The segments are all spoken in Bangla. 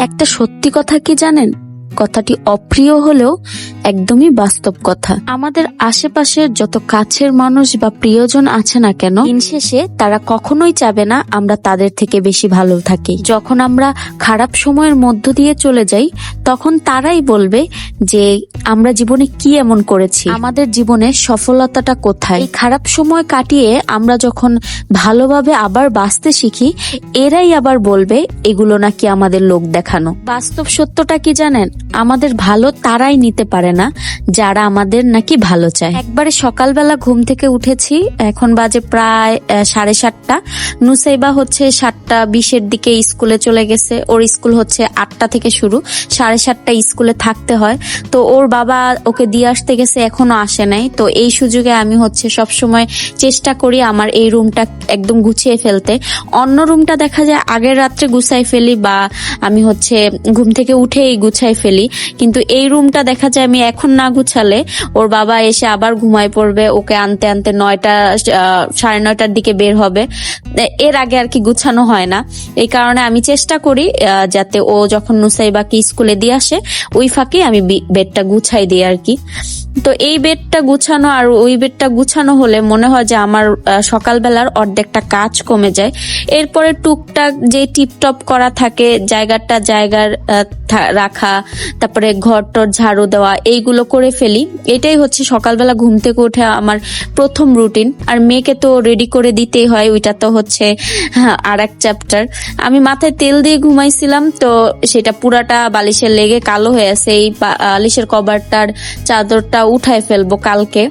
একটা সত্যি কথা কি জানেন? কথাটি অপ্রিয় হলেও একদমই বাস্তব কথা। আমাদের আশেপাশের যত কাছের মানুষ বা প্রিয়জন আছে না কেন শেষে তারা কখনোই চাবে না আমরা তাদের থেকে বেশি ভালো থাকি। যখন আমরা খারাপ সময়ের মধ্য দিয়ে চলে যাই, তখন তারাই বলবে যে, আমরা জীবনে কি এমন করেছি? আমাদের জীবনে সফলতাটা কোথায়? খারাপ সময় কাটিয়ে আমরা যখন ভালোভাবে আবার বাঁচতে শিখি, এরাই আবার বলবে, এগুলো নাকি আমাদের লোক দেখানো। বাস্তব সত্যটা কি জানেন? আমাদের ভালো তারাই নিতে পারে না, যারা আমাদের নাকি ভালো চায়। একবারে সকালবেলা ঘুম থেকে উঠেছি, এখন বাজে প্রায় সাড়ে সাতটা। নুসাইবা হচ্ছে সাতটা বিশের দিকে স্কুলে চলে গেছে। ওর স্কুল হচ্ছে আটটা থেকে শুরু। সাড়ে সাতটা স্কুলে থাকতে হয়। তো ওর বাবা ওকে দিয়ে আসতে গেছে, এখনও আসে নাই। তো এই সুযোগে আমি হচ্ছে সব সময় চেষ্টা করি আমার এই রুমটা একদম গুছিয়ে ফেলতে। অন্য রুমটা দেখা যায় আগের রাত্রে গুছাই ফেলি বা আমি হচ্ছে ঘুম থেকে উঠেই গুছাই ফেলি। কিন্তু এই রুমটা দেখা যায় আমি এখন না গুছালে ওর বাবা এসে আবার ঘুমায় পড়বে, ওকে আনতে আনতে নয়টা সাড়ে নয়টার দিকে বের হবে। এর আগে আর কি গুছানো হয় না। এই কারণে আমি চেষ্টা করি যাতে ও যখন নুসাইবাকে স্কুলে দিয়ে আসে, ওই ফাঁকে আমি বেডটা গুছাই দিই আর কি। তো এই বেডটা গুছানো আর ওই বেডটা গুছানো হলে মনে হয় যে আমার সকালবেলার অর্ধেকটা কাজ কমে যায়। এরপরে টুকটাক যে টিপটপ করা থাকে, জায়গাটা জায়গার রাখা, তারপরে ঘর টর ঝাড়ু দেওয়া, এইগুলো করে ফেলি। এটাই হচ্ছে সকালবেলা ঘুম থেকে উঠে আমার প্রথম রুটিন। আর মেয়েকে তো রেডি করে দিতেই হয়, ওইটা তো হচ্ছে আর এক চ্যাপ্টার আমি মাথায় তেল দিয়ে ঘুমাইছিলাম, তো সেটা পুরাটা বালিশের লেগে কালো হয়ে আছে। এই বালিশের কভারটার চাদরটা উঠায় ফেলব কালকে।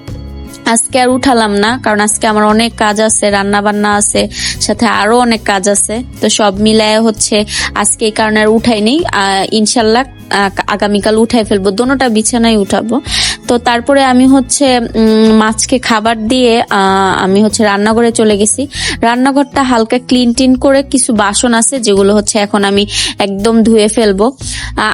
আজকে আর উঠালাম না, কারণ আজকে আমার অনেক কাজ আছে রান্না বান্না আছে, সাথে আরও অনেক কাজ আছে। তো সব মিলায় হচ্ছে আজকে এই কারণে আর উঠাইনি। ইনশাল্লাহ আগামীকাল উঠাই ফেলব। দোনোটা বিছানায় উঠাবো। তো তারপরে আমি হচ্ছে মাছকে খাবার দিয়ে আমি হচ্ছে রান্নাঘরে চলে গেছি। রান্নাঘরটা হালকা ক্লিন টিন করে কিছু বাসন আছে, যেগুলো হচ্ছে এখন আমি একদম ধুয়ে ফেলব।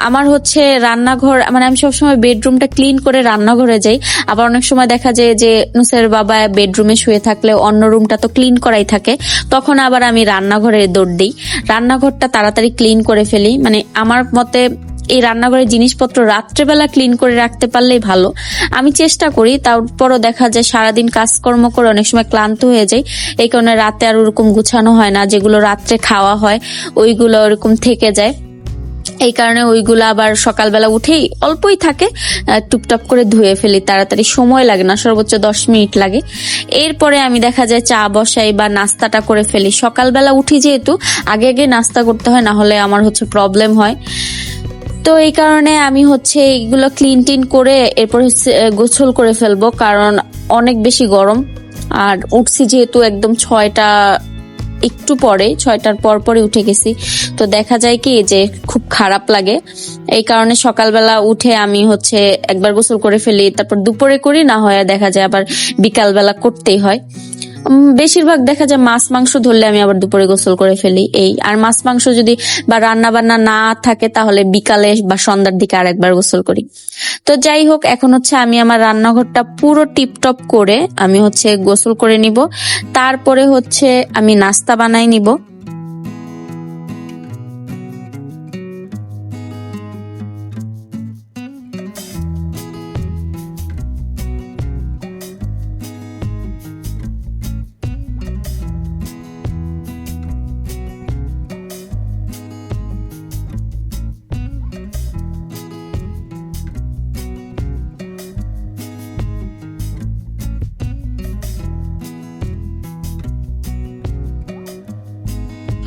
আমার হচ্ছে রান্নাঘর মানে আমি সবসময় বেডরুমটা ক্লিন করে রান্নাঘরে যাই। আবার অনেক সময় দেখা যায় যে, নুসের বাবা বেডরুমে শুয়ে থাকলে অন্য রুমটা তো ক্লিন করাই থাকে। তখন আবার আমি রান্নাঘরে দৌড় দিই। রান্নাঘরটা তাড়াতাড়ি ক্লিন করে ফেলি। মানে আমার মতে এই রান্নাঘরের জিনিসপত্র রাত্রেবেলা ক্লিন করে রাখতে পারলেই ভালো। আমি চেষ্টা করি, তারপরও দেখা যায় সারাদিন কাজকর্ম করে অনেক সময় ক্লান্ত হয়ে যাই। এই কারণে রাতে আর ওরকম গুছানো হয় না, যেগুলো রাত্রে খাওয়া হয়, ওইগুলো ওরকম থেকে যায়। এই কারণে ওইগুলো আবার সকালবেলা উঠেই অল্পই থাকে টুপটাপ করে ধুয়ে ফেলি, তাড়াতাড়ি সময় লাগে না, সর্বোচ্চ দশ মিনিট লাগে। এরপরে আমি দেখা যায় চা বসাই বা নাস্তাটা করে ফেলি। সকালবেলা উঠি যেহেতু, আগে আগে নাস্তা করতে হয়, না হলে আমার হচ্ছে প্রবলেম হয়। তো এই কারণে আমি হচ্ছে এইগুলো ক্লিন টিন করে এরপর গোসল করে ফেলব, কারণ অনেক বেশি গরম। আর উঠছি যেহেতু একদম ছয়টা, একটু পরে, ছয়টার পর পরে উঠে গেছি। তো দেখা যায় কি যে খুব খারাপ লাগে। এই কারণে সকালবেলা উঠে আমি হচ্ছে একবার গোসল করে ফেলি, তারপর দুপুরে করি, না হয় দেখা যায় আবার বিকালবেলা করতেই হয়। বেশিরভাগ দেখা যায় মাছ, মাংস ধরলে আমি আবার দুপুরে গোসল করে ফেলি, এই। আর মাছ, মাংস যদি বা রান্না বান্না না থাকে, তাহলে বিকালে বা সন্ধ্যার দিকে আরেকবার গোসল করি। তো যাই হোক, এখন হচ্ছে আমি আমার রান্নাঘরটা পুরো টিপটপ করে আমি হচ্ছে গোসল করে নিব। তারপরে হচ্ছে আমি নাস্তা বানাই নিব।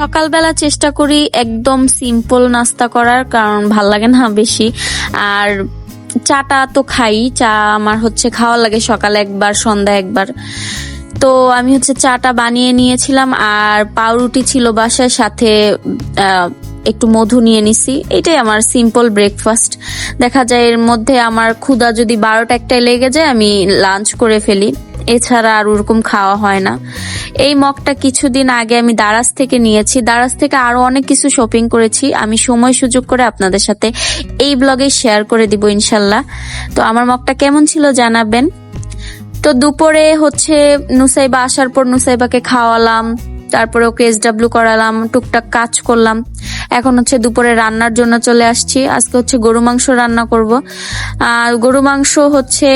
সকালবেলা চেষ্টা করি একদম সিম্পল নাস্তা করার, কারণ ভালো লাগে না বেশি। আর চাটা তো খাই, চা আমার হচ্ছে খাওয়া লাগে সকালে একবার সন্ধ্যা একবার। তো আমি হচ্ছে চাটা বানিয়ে নিয়েছিলাম, আর পাউরুটি ছিল বাসায়, সাথে একটু মধু নিয়ে নিছি। এটাই আমার সিম্পল ব্রেকফাস্ট দেখা যায় এর মধ্যে আমার ক্ষুধা যদি বারোটা একটায় লেগে যায়, আমি লাঞ্চ করে ফেলি। এছাড়া আর ওরকম খাওয়া হয় না। এই মগটা কিছুদিন আগে আমি দারাজ থেকে নিয়েছি। দারাজ থেকে আরও অনেক কিছু শপিং করেছি। আমি সময় সুযোগ করে আপনাদের সাথে এই ব্লগে শেয়ার করে দিব ইনশাল্লাহ। তো আমার মগটা কেমন ছিল জানাবেন। তো দুপুরে হচ্ছে নুসাইবা, আসার পর নুসাইবাকে খাওয়ালাম। তারপরে ওকে এস ডাব্লিউ করালাম, টুকটাক কাজ করলাম। এখন হচ্ছে দুপুরে রান্নার জন্য চলে আসছি। আজকে হচ্ছে গরু মাংস রান্না করব। আর গরু মাংস হচ্ছে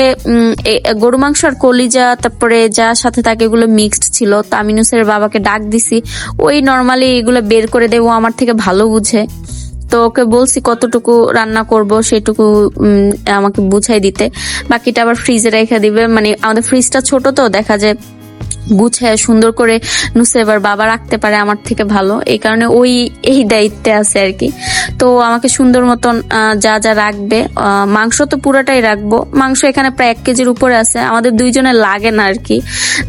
গরু মাংস আর কলিজা, তারপরে যা সাথে থাকে এগুলো মিক্সড ছিল। তামিনুসের বাবাকে ডাক দিছি। ওই নর্মালি এগুলো বের করে দেবো আমার থেকে ভালো বুঝে। তো ওকে বলছি কতটুকু রান্না করব সেটুকু আমাকে বুঝাই দিতে। বাকিটা আবার ফ্রিজে রেখে দিবে। মানে আমাদের ফ্রিজটা ছোট তো, দেখা যায় গুছায় সুন্দর করে নুসেবার বাবা রাখতে পারে আমার থেকে ভালো। এই কারণে ওই, এই দায়িত্বে আছে আর কি। তো আমাকে সুন্দর মতন যা যা রাখবে মাংস তো পুরোটাই রাখব। মাংস এখানে প্রায় এক কেজির উপরে আছে। আমাদের দুইজনের লাগে না আর কি।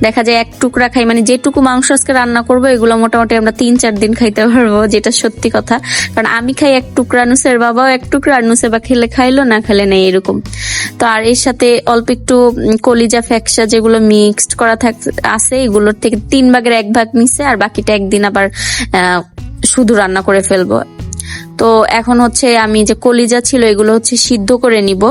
দেখা যায় এক টুকরা খাই মানে যেটুকু মাংস আজকে রান্না করব, এগুলো মোটামুটি আমরা তিন চার দিন খাইতে পারব, যেটা সত্যি কথা। কারণ আমি খাই এক টুকরা নুসের বাবাও এক টুকরা, আর নুসেবা খেলে খাইলো, না খেলে নেই, এরকম। তো আর এর সাথে অল্প একটু কলিজা ফ্যাকসা যেগুলো মিক্সড করা থাক আছে এগুলোর থেকে তিন ভাগের এক ভাগ নিছে আর বাকিটা একদিন আবার শুধু রান্না করে ফেলব। তো এখন হচ্ছে আমি যে কলিজা ছিল এগুলো হচ্ছে সিদ্ধ করে নিব।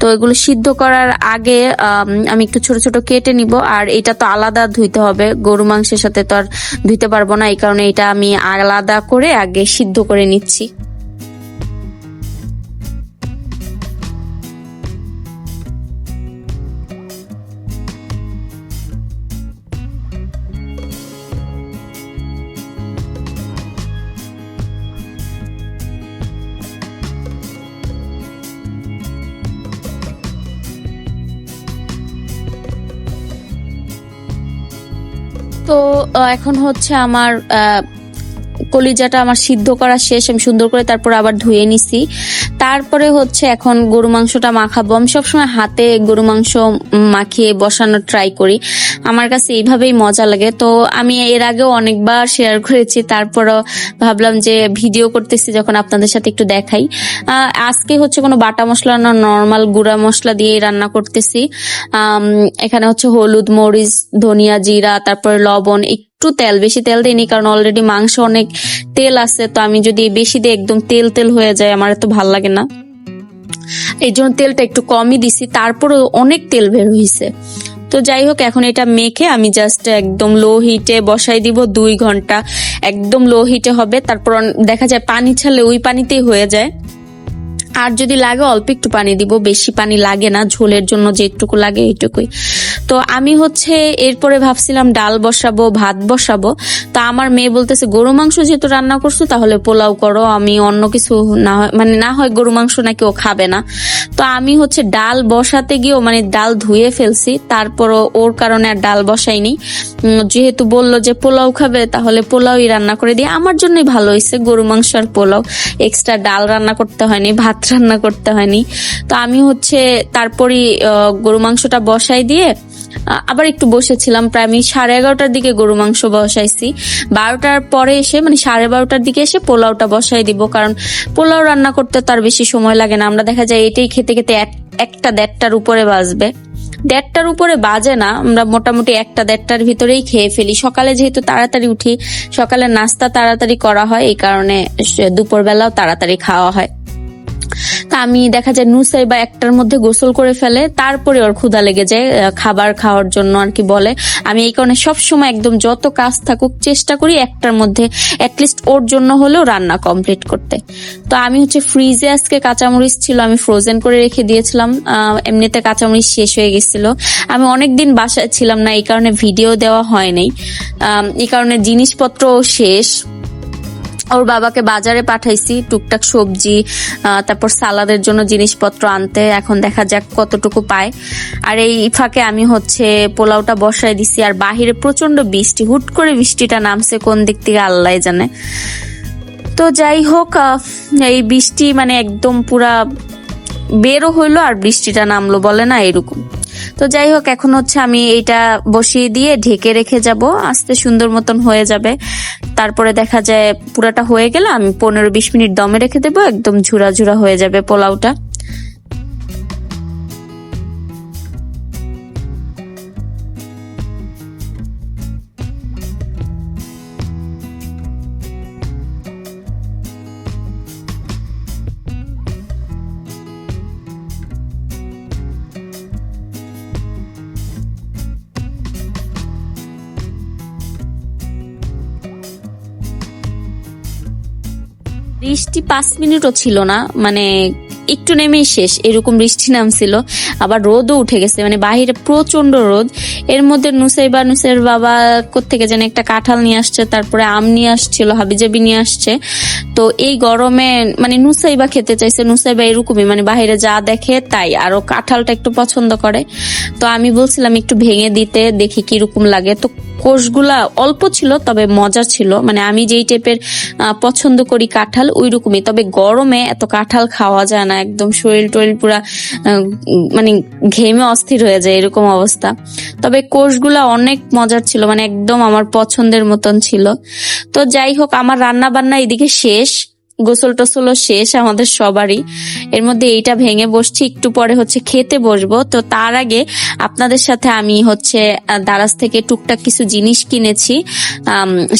তো এগুলো সিদ্ধ করার আগে আম, একটু ছোট ছোট কেটে নিব। আর এটা তো আলাদা ধুইতে হবে গরু মাংসের সাথে তো আর ধুইতে পারব না এই কারণে এটা আমি আলাদা করে আগে সিদ্ধ করে নিচ্ছি। তো এখন হচ্ছে আমার কলিজাটা আমার সিদ্ধ করা শেষ, আমি সুন্দর করে তারপর আবার ধুয়ে নিছি। তারপরে হচ্ছে এখন গরু মাংসটা মাখাবো। আমি সবসময় হাতে গরু মাংস মাখিয়ে বসানোর ট্রাই করি। আমার কাছে এইভাবেই মজা লাগে। তো আমি এর আগেও অনেকবার শেয়ার করেছি। তারপরও ভাবলাম যে ভিডিও করতেছি যখন আপনাদের সাথে একটু দেখাই। আজকে হচ্ছে কোনো বাটা মশলা না নর্মাল গুঁড়া মশলা দিয়েই রান্না করতেছি। এখানে হচ্ছে হলুদ, মরিচ, ধনিয়া, জিরা, তারপরে লবণ একটু তেল, বেশি তেল দিইনি, কারণ অলরেডি মাংস অনেক তেল আছে, তো আমি যদি বেশি দিই, একদম তেল তেল হয়ে যায়, আমার এত ভালো লাগে না। এই জন্য তেলটা একটু কমই দিছি তারপরে অনেক তেল বের হয়েছে তো যাই হোক, এখন এটা মেখে আমি জাস্ট একদম লো হিটে বসাই দিব দুই ঘণ্টা। একদম লো হিটে হবে, তারপর দেখা যায় পানি ছাড়লে ওই পানিতেই হয়ে যায়। আর যদি লাগে, অল্প একটু পানি দিব, বেশি পানি লাগে না, ঝোলের জন্য যেটুকু লাগে এইটুকুই। তো আমি হচ্ছে এরপরে ভাবছিলাম ডাল বসাবো, ভাত বসাবো। তা আমার মেয়ে বলতেছে, গরু মাংস যেহেতু রান্না করছ, তাহলে পোলাও করো। আমি অন্য কিছু না হয় মানে না হয় গরু মাংস নাকি ও খাবে না। তো আমি হচ্ছে ডাল বসাতে গিয়েও মানে ডাল ধুয়ে ফেলছি। তারপরও ওর কারণে আর ডাল বসাইনি। যেহেতু বলল যে পোলাও খাবে, তাহলে পোলাওই রান্না করে দিয়ে, আমার জন্যই ভালো হয়েছে। গরু মাংস আর পোলাও। এক্সট্রা ডাল রান্না করতে হয়নি, ভাত রান্না করতে হয়নি। তো আমি হচ্ছে তারপরই গরু মাংসটা বসাই দিয়ে আবার একটু বসেছিলাম, প্রায় আমি সাড়ে এগারোটার দিকে গরু মাংস বসাইছি। বারোটার পরে এসে মানে সাড়ে বারোটার দিকে এসে পোলাওটা বসাই দিব, কারণ পোলাও রান্না করতে তার বেশি সময় লাগে না। আমরা দেখা যায় এটাই খেতে খেতে এক- একটা দেড়টার উপরে বাজবে। দেড়টার উপরে বাজে না, আমরা মোটামুটি একটা দেড়টার ভিতরেই খেয়ে ফেলি। সকালে যেহেতু তাড়াতাড়ি উঠি সকালে নাস্তা তাড়াতাড়ি করা হয়, এই কারণে দুপুর বেলাও তাড়াতাড়ি খাওয়া হয়। তা আমি দেখা যায় নুসাই বা একটার মধ্যে গোসল করে ফেলে তারপরে ওর ক্ষুধা লেগে যায় খাবার খাওয়ার জন্য আর কি বলে। আমি এই কারণে সবসময় একদম যত কাজ থাকুক চেষ্টা করি একটার মধ্যে অ্যাটলিস্ট ওর জন্য হলেও রান্না কমপ্লিট করতে। তো আমি হচ্ছে ফ্রিজে আজকে কাঁচামরিচ ছিল আমি ফ্রোজেন করে রেখে দিয়েছিলাম। এমনিতে কাঁচামরিচ শেষ হয়ে গেছিল। আমি অনেকদিন বাসায় ছিলাম না এই কারণে ভিডিও দেওয়া হয়নি আম, এই কারণে জিনিসপত্রও শেষ। ওর বাবাকে বাজারে পাঠাইছি, টুকটাক সবজি তারপর সালাদের জন্য জিনিসপত্র আনতে। এখন দেখা যাক কতটুকু পায়। আর এই ফাঁকে আমি হচ্ছে পোলাওটা বসায় দিছি, আর বাহিরে প্রচণ্ড বৃষ্টি, হুট করে বৃষ্টিটা নামছে কোন দিক থেকে আল্লাহ জানে। তো যাই হোক এই বৃষ্টি মানে একদম পুরা বেরো হইল আর বৃষ্টিটা নামলো বলে না এরকম। তো যাই হোক, এখন হচ্ছে আমি এইটা বসিয়ে দিয়ে ঢেকে রেখে যাব। আস্তে সুন্দর মতন হয়ে যাবে। তারপরে দেখা যায় পুরাটা হয়ে গেলে আমি পনেরো বিশ মিনিট দমে রেখে দেবো। একদম ঝুরা ঝুরা হয়ে যাবে পোলাওটা। বৃষ্টি পাঁচ মিনিটও ছিল না। মানে একটু নেমেই শেষ। এরকম বৃষ্টি নামছিল, আবার রোদও উঠে গেছে মানে বাহিরে প্রচণ্ড রোদ। এর মধ্যে নুসাইবা, নুসের বাবা কোত্থেকে যেন একটা কাঁঠাল নিয়ে আসছে, তারপরে আম নিয়ে আসছিল, হাবিজাবি নিয়ে আসছে। তো এই গরমে মানে নুসাইবা খেতে চাইছে, নুসাইবা এরকমই মানে বাহিরে যা দেখে তাই, আরও কাঁঠালটা একটু পছন্দ করে। তো আমি বলছিলাম একটু ভেঙে দিতে, দেখি কীরকম লাগে। তো কোষগুলা অল্প ছিল, তবে মজা ছিল মানে আমি যেই টাইপের পছন্দ করি কাঁঠাল ওই রকমই তবে গরমে এত কাঁঠাল খাওয়া যায় না একদম শরীর টরিল পুরা মানে ঘেমে অস্থির হয়ে যায় এরকম অবস্থা। তবে কোর্সগুলো অনেক মজার ছিল মানে একদম আমার পছন্দের মতন ছিল। তো যাই হোক, আমার রান্না বান্না এদিকে শেষ। গোসল টোসলও শেষ আমাদের সবারই। এর মধ্যে এইটা ভেঙে বসছি, একটু পরে হচ্ছে খেতে বসবো। তো তার আগে আপনাদের সাথে আমি হচ্ছে দারাজ থেকে টুকটাক কিছু জিনিস কিনেছি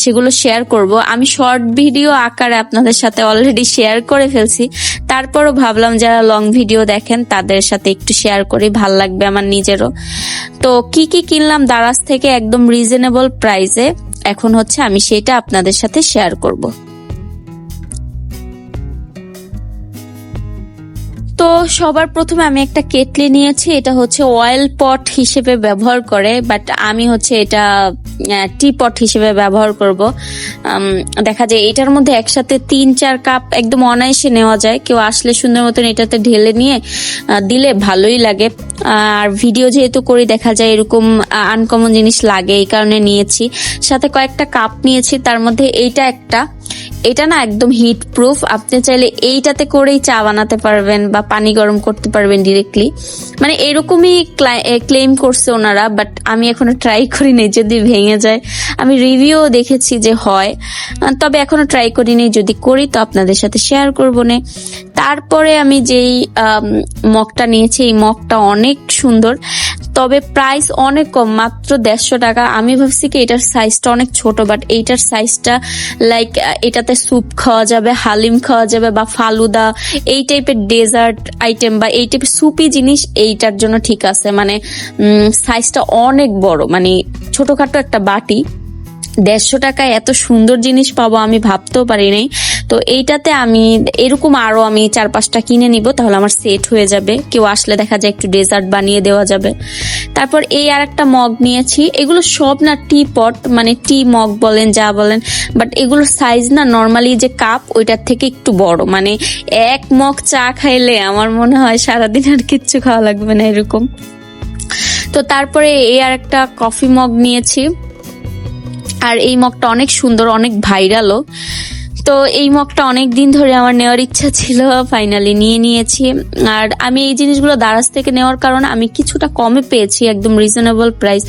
সেগুলো শেয়ার করব। আমি শর্ট ভিডিও আকারে আপনাদের সাথে অলরেডি শেয়ার করে ফেলছি। তারপরও ভাবলাম যারা লং ভিডিও দেখেন, তাদের সাথে একটু শেয়ার করি, ভালো লাগবে আমার নিজেরও। তো কি কি কিনলাম দারাজ থেকে একদম রিজনেবল প্রাইসে এখন হচ্ছে আমি সেটা আপনাদের সাথে শেয়ার করব। তো সবার প্রথমে আমি একটা কেটলি নিয়েছি, এটা হচ্ছে অয়েল পট হিসেবে ব্যবহার করে বাট আমি হচ্ছে এটা টি পট হিসেবে ব্যবহার করব। দেখা যায় এটার মধ্যে একসাথে তিন চার কাপ একদম অনায়াসে নেওয়া যায়, কেউ আসলে সুন্দর মতন এটাতে ঢেলে নিয়ে দিলে ভালোই লাগে। আর ভিডিও যেহেতু করি, দেখা যায় এরকম আনকমন জিনিস লাগে, এই কারণে নিয়েছি। সাথে কয়েকটা কাপ নিয়েছি, তার মধ্যে এইটা একটা। এটা না একদম হিট প্রুফ আপনি চাইলে এইটাতে করেই চা বানাতে পারবেন বা পানি গরম করতে পারবেন ডিরেক্টলি মানে এরকমই ক্লেম করছে ওনারা বাট আমি এখনও ট্রাই করিনি যদি ভেঙে যায়। আমি রিভিউ দেখেছি যে হয়। তবে এখনও ট্রাই করিনি। যদি করি তো আপনাদের সাথে শেয়ার করব না। তারপরে আমি যেই মগটা নিয়েছি, এই মগটা অনেক সুন্দর। তবে প্রাইস অনেক কম, মাত্র দেড়শো টাকা। আমি ভাবছি কি এটার সাইজটা অনেক ছোট বাট এইটার সাইজটা লাইক এটাতে স্যুপ খাওয়া যাবে, হালিম খাওয়া যাবে বা ফালুদা, এই টাইপের ডেজার্ট আইটেম বা এই টাইপের সুপি জিনিস এইটার জন্য ঠিক আছে। মানে সাইজটা অনেক বড়। মানে ছোটখাটো একটা বাটি। দেড়শো টাকায় এত সুন্দর জিনিস পাবো আমি ভাবতেও পারি নাই। তো এইটাতে আমি, এরকম আরও আমি চার পাঁচটা কিনে নিব, তাহলে আমার সেট হয়ে যাবে। কেউ আসলে দেখা যায় একটু ডেজার্ট বানিয়ে দেওয়া যাবে। তারপর এই আর একটা মগ নিয়েছি। এগুলো সব না টি পট মানে টি মগ বলেন, যা বলেন বাট এগুলোর সাইজ না নর্মালি যে কাপ ওইটার থেকে একটু বড়। মানে এক মগ চা খাইলে আমার মনে হয় সারাদিন আর কিচ্ছু খাওয়া লাগবে না এরকম। তো তারপরে এই আর একটা কফি মগ নিয়েছি। আর এই মগটা অনেক সুন্দর, অনেক ভাইরালও তো এই মগটা অনেক দিন ধরে আমার নেওয়ার ইচ্ছা ছিল ফাইনালি নিয়ে নিয়েছি। আর আমি এই জিনিসগুলো দারাজ থেকে নেওয়ার কারণে আমি কিছুটা কমে পেয়েছি, একদম রিজনেবল প্রাইস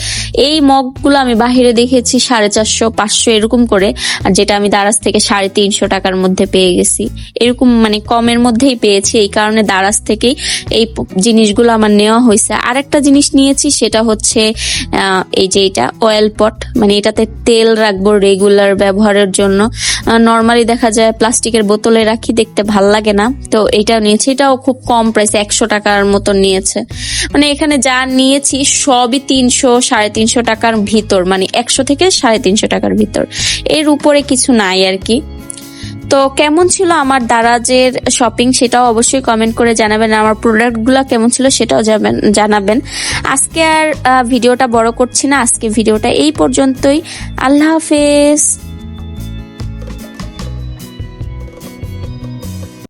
এই মগগুলো আমি বাহিরে দেখেছি সাড়ে চারশো, পাঁচশো এরকম করে, আর যেটা আমি দারাজ থেকে সাড়ে তিনশো টাকার মধ্যে পেয়ে গেছি। এরকম মানে কমের মধ্যেই পেয়েছি, এই কারণে দারাজ থেকেই এই জিনিসগুলো আমার নেওয়া হয়েছে। আর একটা জিনিস নিয়েছি, সেটা হচ্ছে এই যে এটা অয়েল পট মানে এটাতে তেল রাখব রেগুলার ব্যবহারের জন্য। নর্মালি দেখা যায় প্লাস্টিকের বোতলে রাখি দেখতে ভালো লাগে না। তো এইটাও নিয়েছি। এটাও খুব কম প্রাইসে একশো টাকার মতন নিয়েছে। মানে এখানে যা নিয়েছি সবই তিনশো, সাড়ে তিনশো টাকার ভিতর। মানে একশো থেকে সাড়ে তিনশো টাকার ভিতর। এর উপরে কিছু নাই আর কি। তো কেমন ছিল আমার দারাজের শপিং সেটাও অবশ্যই কমেন্ট করে জানাবেন। আমার প্রোডাক্টগুলো কেমন ছিল সেটাও জানাবেন। আজকে আর ভিডিওটা বড় করছি না। আজকে ভিডিওটা এই পর্যন্তই। আল্লাহ হাফেজ।